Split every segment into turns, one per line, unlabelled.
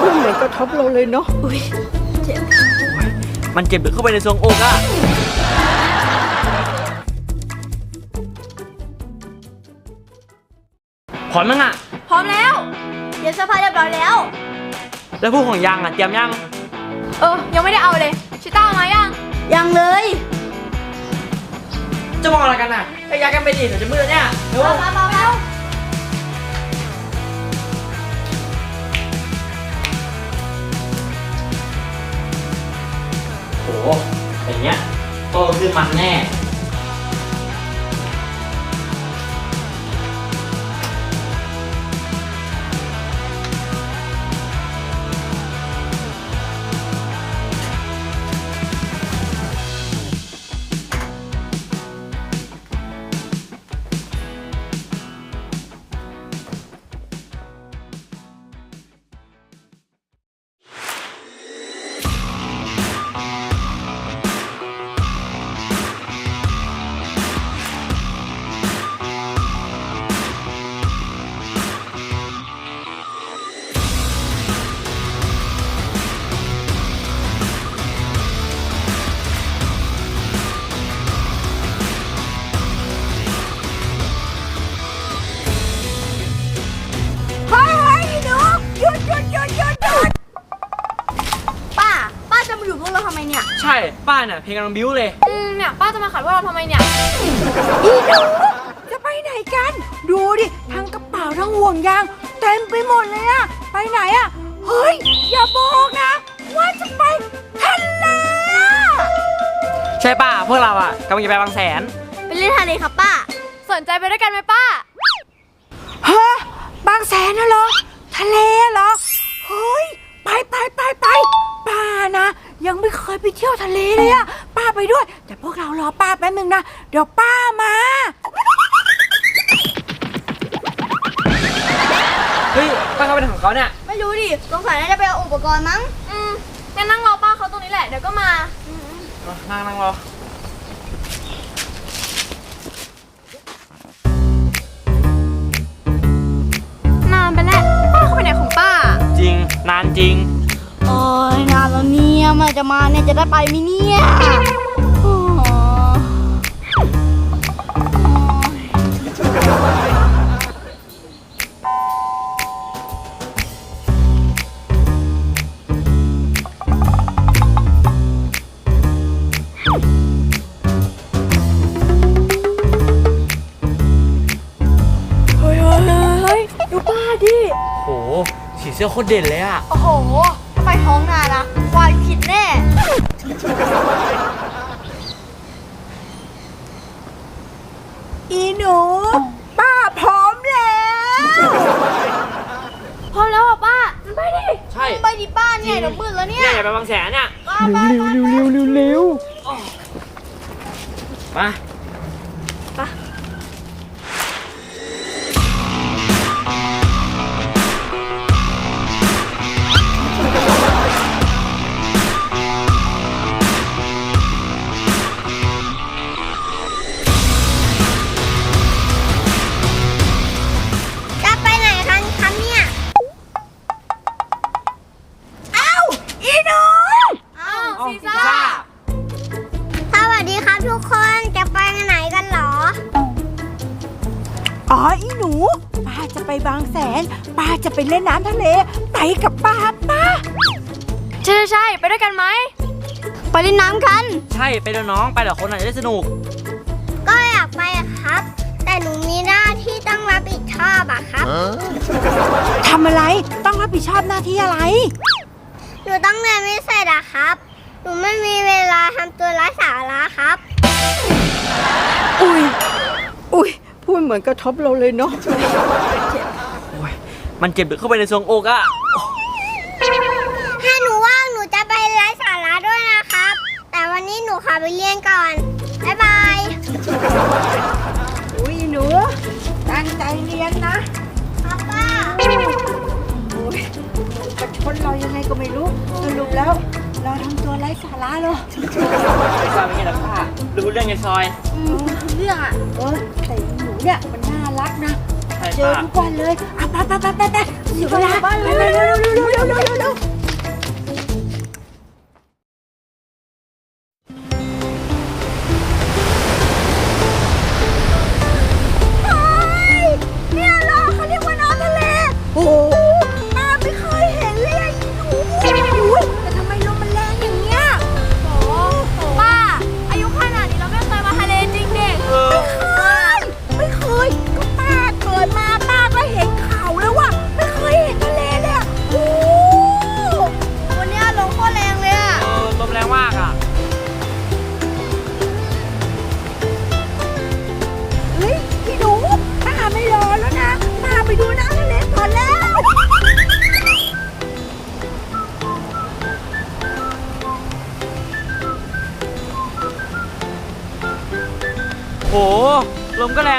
อุ้ยมันเหมือนกระทบเราเลยเนาะ
อุ้ยเจ็บ
มันเจ็บลึกเข้าไปในทรวงอกอะพร้อมมั้งอะ
พร้อมแล้วเตรียมเสื้อผ้าเรียบร้อยแล้ว
แล้วผู้ของยางอะเตรียมยัง
เออ ยังไม่ได้เอาเลยชิต้าเอามายัง ยังเลย
จะมองอะไรกันอะไปยากันไปดิเดี๋ยวจะมืดแล้วเนี่ยเร็ว
มามามา
มันแน่
เพ
ลงกำลังบิ้วเลย
อืมเนี่ยป้าจะมาขัดพวกเราทำไมเนี่ย
อีหนูจะไปไหนกัน ดูดิ ทั้งกระเป๋าทั้งห่วงยาง เต็มไปหมดเลยอะไปไหนอะเฮ้ย อย่าบอกนะ ว่าจะไปทะเลอะ
ใช่ป้าพวกเราอะกำลังจะไปบางแสน
ไปเล่นทะเลครับป้า สนใจไปด้วยกันไหมป้า
ฮะบางแสนน่ะเหรอ แป๊บนึงนะ เดี๋ยวป้ามา
เฮ้ยป้าเข้าไปทางของเขาเนี่ย
ไม่รู้ดิสงสัยน่าจะไปเอาอุปกรณ์มั้ง อืมงั้นนั่งรอป้าเขาตรงนี้แหละ เดี๋ยวก็มา
นั่งนั่งรอ
นานไปแล้วป้าเขาไปไหนของป้า
จริง นานจริง
โอ้ยนานแล้วเนี่ยมันจะมาเนี่ยจะได้ไปไหมเนี่ย
สีเสื้อโคตรเด่นเลยอะ
โอ้โหถ้าไปท้องนานะควายผิดแน่
อีหนู ป้าพร้อมแล้ว
พร้อมแล้วเหรอป้าไปดิ
ใช่
ไปดิป้าเนี่ยเดี๋ยวมืดแล้วเนี่ย
เนี่ยอย่าไปบางแสนเนี่ย
ป้าไป
เร็วเร็วเร็วเร็วเร็ว
มา
อ๋อ
อีหนู
ป้าจะไปบางแสน ป้าจะไปเล่นน้ำทะเล ไปกับป้าป้า
ใช่ใช่ไปด้วยกันไหม ไปเล่นน้ำกัน
ใช่ไปด้วยน้องไปเดี๋ยวคนอาจจะได้สนุก
ก็อยากไปอะครับ แต่หนูมีหน้าที่ต้องรับผิดชอบอะครับ
ทำอะไรต้องรับผิดชอบหน้าที่อะไร
หนูต้องเรียนไม่เสร็จอะครับ หนูไม่มีเวลาทำตัวไร้สาระครับ
อุ้ยอุ้ ยพูดเหมือนกระทบเราเลยเนาะ
มันเจ็บลึกเข้าไปในทรวงอกอะ
ถ้าหนูว่างหนูจะไปไร้สาระด้วยนะครับ แต่วันนี้หนูขอไปเรียนก่อน บ๊ายบาย
อุ้ยอีหนู ตั้งใจเรียนนะ
ครับป้า
โอ้ยประชดเรายังไงก็ไม่รู้ สรุปแล้ว เราทำตัวไร้สาระเลย
ซอยเป็นไงล่ะป้ารู้เรื่องไงซอย
เรื่องอะ
เออแต่อีหนู เนี่ยมันน่ารักนะพ
ใช่
เจอ
ป้า
ทุกวันเลยอะไปไปไปไปไปเสียเวลาไปไปเร็วเร็วเร็วเร็วเร็วเร็วเร็ว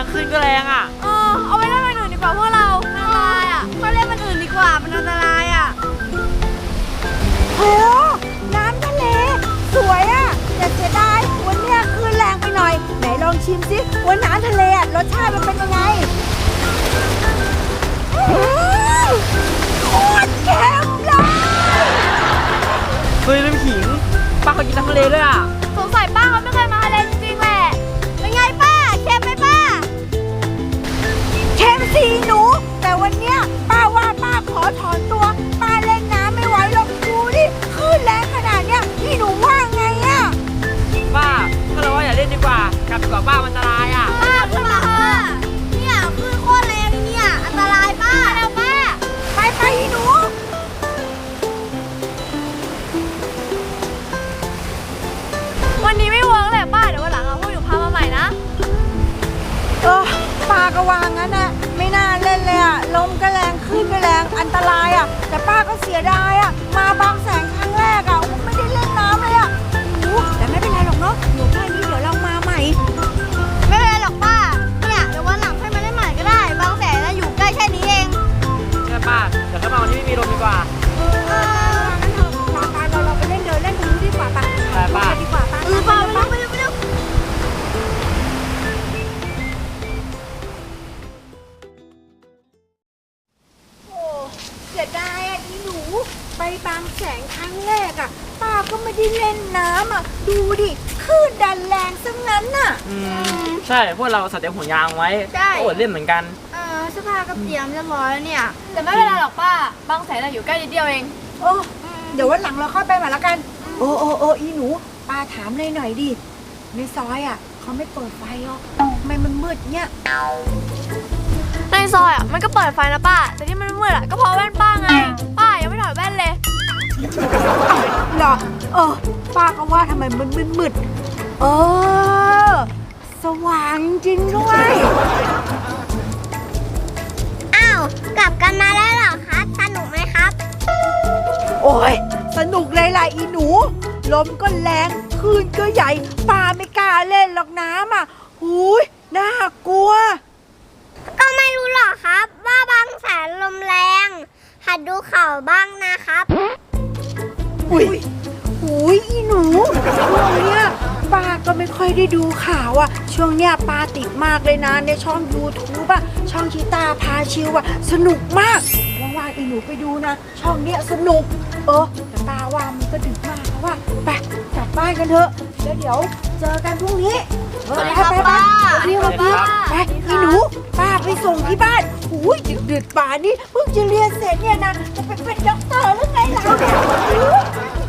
รงขึ้นก็แรงอะ
เออเอาไว้เล่นมันอื่นดีกว่าพวกเราอันตรายอะมาเล่นมันอื่นดีกว่ามันอันตรายอะ
โหน้ำทะเล สวยอะแต่เสียดายวันเนี้ยคลื่นแรงไปหน่อย ไหนลองชิมสิว่าน้ำทะเลอะรสชาติมันเป็นยังไงอืมโคตรเค็มเลย
เฮ้ยน้ำขิงป้าเขากินน้ำทะเลด้วยอะ
หนู
แต่วันเนี้ยป้าว่าป้าขอถอนตัว ป้าเล่นน้ำไม่ไหวหรอกดูดิคลื่นแรงขนาดเนี้ยพี่หนูว่าไงอะ
ป้าก็เราว่าอย่าเล่นดีกว่ากลับดีกว่าป้ามันอันตรายอะ
ป้าขึ้นมาเถอะเนี่ยคลื่นโคตรแรงเลยเนี่ยอันตรายป้าแล้วป้า
ไปไปอีหนู
วันนี้ไม่
แรงขึ้นก็แรงอันตรายอะ แต่ป้าก็เสียดายอะ มาบางแสนครั้งแรกอะไม่ได้เล่นน้ำเลยอะโอ้แต่ไม่เป็นไรหรอกเนาะ
อยู่แค่นี้
บางแสนครั้งแรกอะป้าก็ไม่ได้เล่นน้ำอะดูดิคลื่นดันแรงซะงั้นน่ะ
อืมใช่พวกเราใส่แต่ห่วงยางไว้
ใช่
ก็อดเล่นเหมือนกัน
เออเสื้อผ้าก็เตรียมเรียบร้อยแล้วเนี่ย แต่ไม่เป็นไรหรอกป้า บางแสนน่ะอยู่ใกล้นิดเดียวเอง
โอ้เดี๋ยววันหลังเราค่อยไปใหม่ละกัน โอ้โอ้โอ้อีหนูป้าถามเลยหน่อยดิในซอยอะเขาไม่เปิดไฟหรอทำไมมันมืดเนี่ย
ในซอยอะมันก็เปิดไฟนะป้า แต่ที่มันมืดอะก็เพราะแว่นป้าไง ป้ายังไม่ ถอดแว่นเลย
เหรอ เออ ป้าก็ว่าทำไมมันมืดมืดเออ สว่างจริงด้วย
อ้าว กลับกันมาแล้วเหรอครับสนุกไหมครับ
โอ้ย สนุกเลยล่ะอีหนู ลมก็แรงคลื่นก็ใหญ่ป้าไม่กล้าเล่นหรอกน้ำอะหูยน่ากลัว
ก็ไม่รู้หรอกครับ ว่าบางแสนลมแรง หัดดูข่าวบ้างนะครับ
อุ้ยหุยอีหนูช่วงเนี้ยป้าก็ไม่ค่อยได้ดูข่าวอะช่วงเนี้ยป้าติดมากเลยนะในช่อง YouTube อะช่องชิตาพาชิวอะสนุกมากว่างๆอีหนูไปดูนะ ช่องเนี้ยสนุก เออแต่ป้าว่ามันก็ดึกมากแล้วว่าไปกลับบ้านกันเถอะแล้วเดี๋ยวเจอกันพรุ่งนี้
สวัสดีครับ
ไปๆๆ
ป้า
สวัสดีครับ
สวัสดีครับ
ไปอีหนูป้าไป ส่งที่บ้านอุ้ยดึกๆป่านนี้เพิ่งจะเรียนเสร็จเนี่ยนะจะไปเป็นด็อกเตอร์หรือไงล่ะ